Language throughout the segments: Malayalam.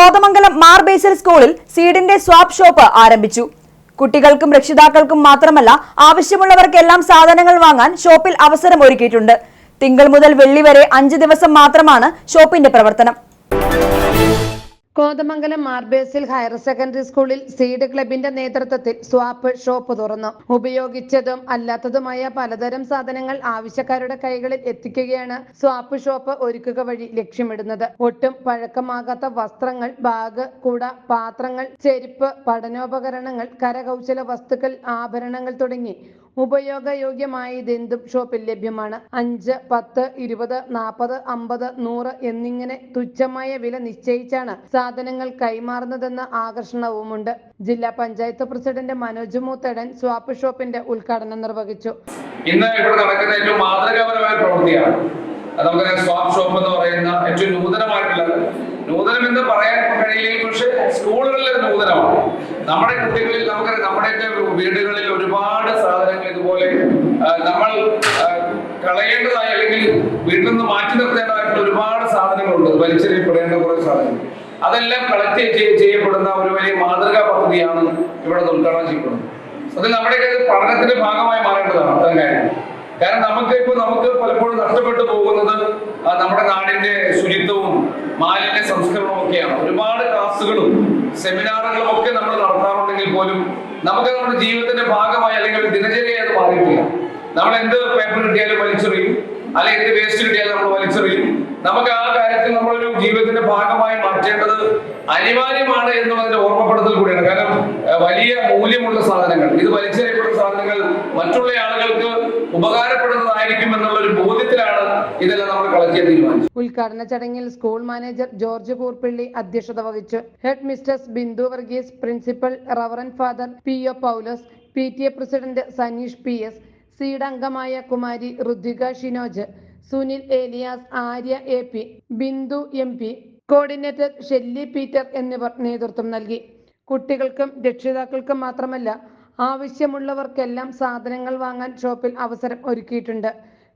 കോതമംഗലം മാർ ബേസൽ സ്കൂളിൽ സീഡിന്റെ സ്വാപ്പ് ഷോപ്പ് ആരംഭിച്ചു. കുട്ടികൾക്കും രക്ഷിതാക്കൾക്കും മാത്രമല്ല ആവശ്യമുള്ളവർക്കെല്ലാം സാധനങ്ങൾ വാങ്ങാൻ ഷോപ്പിൽ അവസരം ഒരുക്കിയിട്ടുണ്ട് തിങ്കൾ മുതൽ വെള്ളി വരെ അഞ്ച് ദിവസം മാത്രമാണ് ഷോപ്പിന്റെ പ്രവർത്തനം. കോതമംഗലം മാർബേസിൽ ഹയർ സെക്കൻഡറി സ്കൂളിൽ സീഡ് ക്ലബിന്റെ നേതൃത്വത്തിൽ സ്വാപ്പ് ഷോപ്പ് തുറന്നു. ഉപയോഗിച്ചതും അല്ലാത്തതുമായ പലതരം സാധനങ്ങൾ ആവശ്യക്കാരുടെ കൈകളിൽ എത്തിക്കുകയാണ് സ്വാപ്പ് ഷോപ്പ് ഒരുക്കുക വഴി ലക്ഷ്യമിടുന്നത്. ഒട്ടും പഴക്കമാകാത്ത വസ്ത്രങ്ങൾ ബാഗ് കുട പാത്രങ്ങൾ ചെരുപ്പ് പഠനോപകരണങ്ങൾ കരകൗശല വസ്തുക്കൾ ആഭരണങ്ങൾ തുടങ്ങി ഉപയോഗയോഗ്യമായതെന്തും ഷോപ്പിൽ ലഭ്യമാണ്. അഞ്ച് പത്ത് ഇരുപത് നാൽപ്പത് അമ്പത് നൂറ് എന്നിങ്ങനെ തുച്ഛമായ വില നിശ്ചയിച്ചാണ് സാധനങ്ങൾ കൈമാറുന്നതെന്ന ആകർഷണവുമുണ്ട്. ജില്ലാ പഞ്ചായത്ത് പ്രസിഡന്റ് മനോജ് മൂത്തടൻ സ്വാപ്പ് ഷോപ്പിന്റെ ഉദ്ഘാടനം നിർവഹിച്ചു. ഇന്ന് ഇവിടെ നടക്കുന്ന ഏറ്റവും മാതൃകാപരമായ പ്രവൃത്തിയാണ്. നമുക്കറിയാം സ്വാപ്പ് ഷോപ്പ് എന്ന് പറയുന്ന ഏറ്റവും നൂതനമായിട്ടുള്ളത് നൂതനം എന്ന് പറയാൻ കഴിയില്ല പക്ഷെ സ്കൂളുകളിൽ അത് നൂതനമാണ്. നമ്മുടെ കുട്ടികളിൽ നമുക്ക് നമ്മുടെയൊക്കെ വീടുകളിൽ ഒരുപാട് സാധനങ്ങൾ ഇതുപോലെ നമ്മൾ കളയേണ്ടതായി അല്ലെങ്കിൽ വീട്ടിൽ നിന്ന് മാറ്റി നിർത്തേണ്ടതായിട്ടുള്ള ഒരുപാട് സാധനങ്ങളുണ്ട്. വലിച്ചെറിയപ്പെടേണ്ട കുറെ സാധനങ്ങൾ. അതെല്ലാം കളക്ട് ചെയ്യപ്പെടുന്ന ഒരു വലിയ മാതൃകാ പദ്ധതിയാണ് ഇവിടെ ഉദ്ഘാടനം ചെയ്യപ്പെടുന്നത്. അത് നമ്മുടെയൊക്കെ പഠനത്തിന്റെ ഭാഗമായി മാറേണ്ടതാണ് അത്തരം കാര്യം കാരണം നമുക്ക് ഇപ്പൊ നമുക്ക് പലപ്പോഴും നഷ്ടപ്പെട്ടു പോകുന്നത് നമ്മുടെ നാടിന്റെ ശുചിത്വവും മാലിന്യ സംസ്കരണവും ഒക്കെയാണ്. ഒരുപാട് ക്ലാസ്സുകളും സെമിനാറുകളും ഒക്കെ നമ്മൾ നടത്താറുണ്ടെങ്കിൽ പോലും നമുക്ക് നമ്മുടെ ജീവിതത്തിന്റെ ഭാഗമായി അല്ലെങ്കിൽ ദിനചര്യ ദിനചര്യയായി അത് മാറിയിട്ടില്ല. നമ്മൾ എന്ത് പേപ്പർ കിട്ടിയാലും വലിച്ചെറിയും. എന്ത് വേസ്റ്റ് കിട്ടിയാൽ നമ്മൾ വലിച്ചെറിയും. നമുക്ക് ആ കാര്യത്തിൽ നമ്മളൊരു ജീവിതത്തിന്റെ ഭാഗമായി മാറ്റേണ്ടത് അനിവാര്യമാണ് എന്നുള്ളതിന്റെ ഓർമ്മപ്പെടുത്തൽ കൂടിയാണ്. കാരണം വലിയ മൂല്യമുള്ള സാധനങ്ങൾ ഇത് വലിച്ചെറിയപ്പെടുന്ന സാധനങ്ങൾ മറ്റുള്ള ആളുകൾക്ക് ഉപകാരപ്പെടുന്നതായിരിക്കും എന്നുള്ള ഒരു ബോധ്യത്തിലാണ് ഇതെല്ലാം നമ്മൾ കളക്ട് ചെയ്യാൻ തീരുമാനിച്ചത്. ഉദ്ഘാടന ചടങ്ങിൽ സ്കൂൾ മാനേജർ ജോർജ് കൂർപ്പിള്ളി അധ്യക്ഷത വഹിച്ചു. Head mistress Bindu Varghese principal reverend father P O Paulose P T A president Saneesh P S seed അംഗമായ Kumari Ridhvika Shinoj Sunil Elias Arya A P Bindu M P coordinator Shelly Peter എന്നിവർ നേതൃത്വം നൽകി. കുട്ടികൾക്കും രക്ഷിതാക്കൾക്കും മാത്രമല്ല ആവശ്യമുള്ളവർക്കെല്ലാം സാധനങ്ങൾ വാങ്ങാൻ ഷോപ്പിൽ അവസരം ഒരുക്കിയിട്ടുണ്ട്.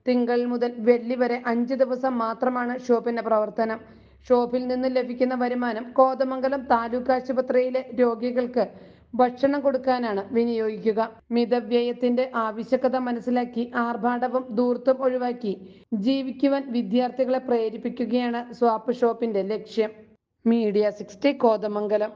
തിങ്കൾ മുതൽ വെള്ളി വരെ അഞ്ച് ദിവസം മാത്രമാണ് ഷോപ്പിന്റെ പ്രവർത്തനം. ഷോപ്പിൽ നിന്ന് ലഭിക്കുന്ന വരുമാനം കോതമംഗലം താലൂക്ക് ആശുപത്രിയിലെ രോഗികൾക്ക് ഭക്ഷണം കൊടുക്കാനാണ് വിനിയോഗിക്കുക. മിതവ്യയത്തിന്റെ ആവശ്യകത മനസ്സിലാക്കി ആർഭാടവും ദൂർത്തും ഒഴിവാക്കി ജീവിക്കുവാൻ വിദ്യാർത്ഥികളെ പ്രേരിപ്പിക്കുകയാണ് സ്വാപ്പ് ഷോപ്പിന്റെ ലക്ഷ്യം. Media sixty Kothamangalam.